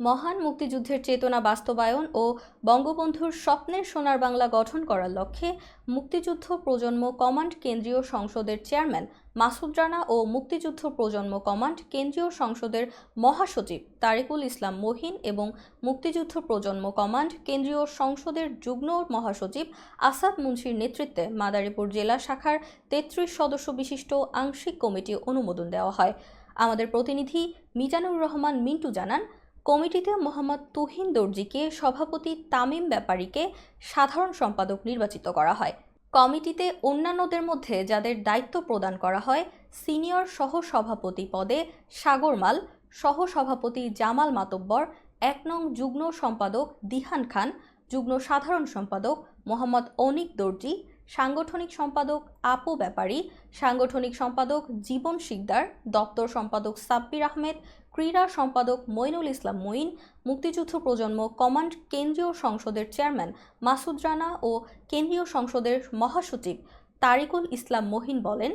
মহান মুক্তিযুদ্ধের চেতনা বাস্তবায়ন ও বঙ্গবন্ধুর স্বপ্নের সোনার বাংলা গঠন করার লক্ষ্যে মুক্তিযুদ্ধ প্রজন্ম কমান্ড কেন্দ্রীয় সংসদের চেয়ারম্যান মাসুদ রানা ও মুক্তিযুদ্ধ প্রজন্ম কমান্ড কেন্দ্রীয় সংসদের মহাসচিব তারিকুল ইসলাম মহিন এবং মুক্তিযুদ্ধ প্রজন্ম কমান্ড কেন্দ্রীয় সংসদের যুগ্ম মহাসচিব আসাদ মুন্সির নেতৃত্বে মাদারীপুর জেলা শাখার তেত্রিশ সদস্য বিশিষ্ট আংশিক কমিটি অনুমোদন দেওয়া হয়। আমাদের প্রতিনিধি মিজানুর রহমান মিন্টু জানান কমিটিতে মোহাম্মদ তুহিন দর্জিকে সভাপতি তামিম ব্যাপারীকে সাধারণ সম্পাদক নির্বাচিত করা হয়। কমিটিতে অন্যান্যদের মধ্যে যাদের দায়িত্ব প্রদান করা হয়, সিনিয়র সহ সভাপতি পদে সাগর মাল সহ সভাপতি জামাল মাতব্বর, এক নং যুগ্ম সম্পাদক দিহান খান, যুগ্ম সাধারণ সম্পাদক মোহাম্মদ অনিক দর্জি সাংগঠনিক সম্পাদক আপু ব্যাপারী, সাংগঠনিক সম্পাদক জীবন শিকদার, দপ্তর সম্পাদক সাব্বির আহমেদ, ক্রীড়া সম্পাদক মইনুল ইসলাম মঈন, মুক্তিযুদ্ধ প্রজন্ম কমান্ড কেন্দ্রীয় সংসদের চেয়ারম্যান মাসুদ রানা ও কেন্দ্রীয় সংসদের মহাসচিব তারিকুল ইসলাম মহিন বলেন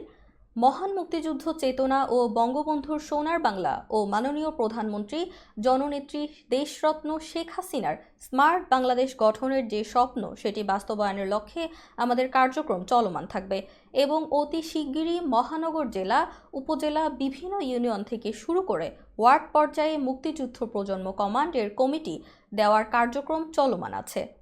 মহান মুক্তিযুদ্ধ চেতনা ও বঙ্গবন্ধুর সোনার বাংলা ও মাননীয় প্রধানমন্ত্রী, জননেত্রী দেশরত্ন শেখ হাসিনার স্মার্ট বাংলাদেশ গঠনের যে স্বপ্ন, সেটি বাস্তবায়নের লক্ষ্যে আমাদের কার্যক্রম চলমান থাকবে এবং অতি শিগগিরই মহানগর জেলা, উপজেলা, বিভিন্ন ইউনিয়ন থেকে শুরু করে ওয়ার্ড পর্যায়ে মুক্তিযুদ্ধ প্রজন্ম কমান্ডের কমিটি দেওয়ার কার্যক্রম চলমান আছে।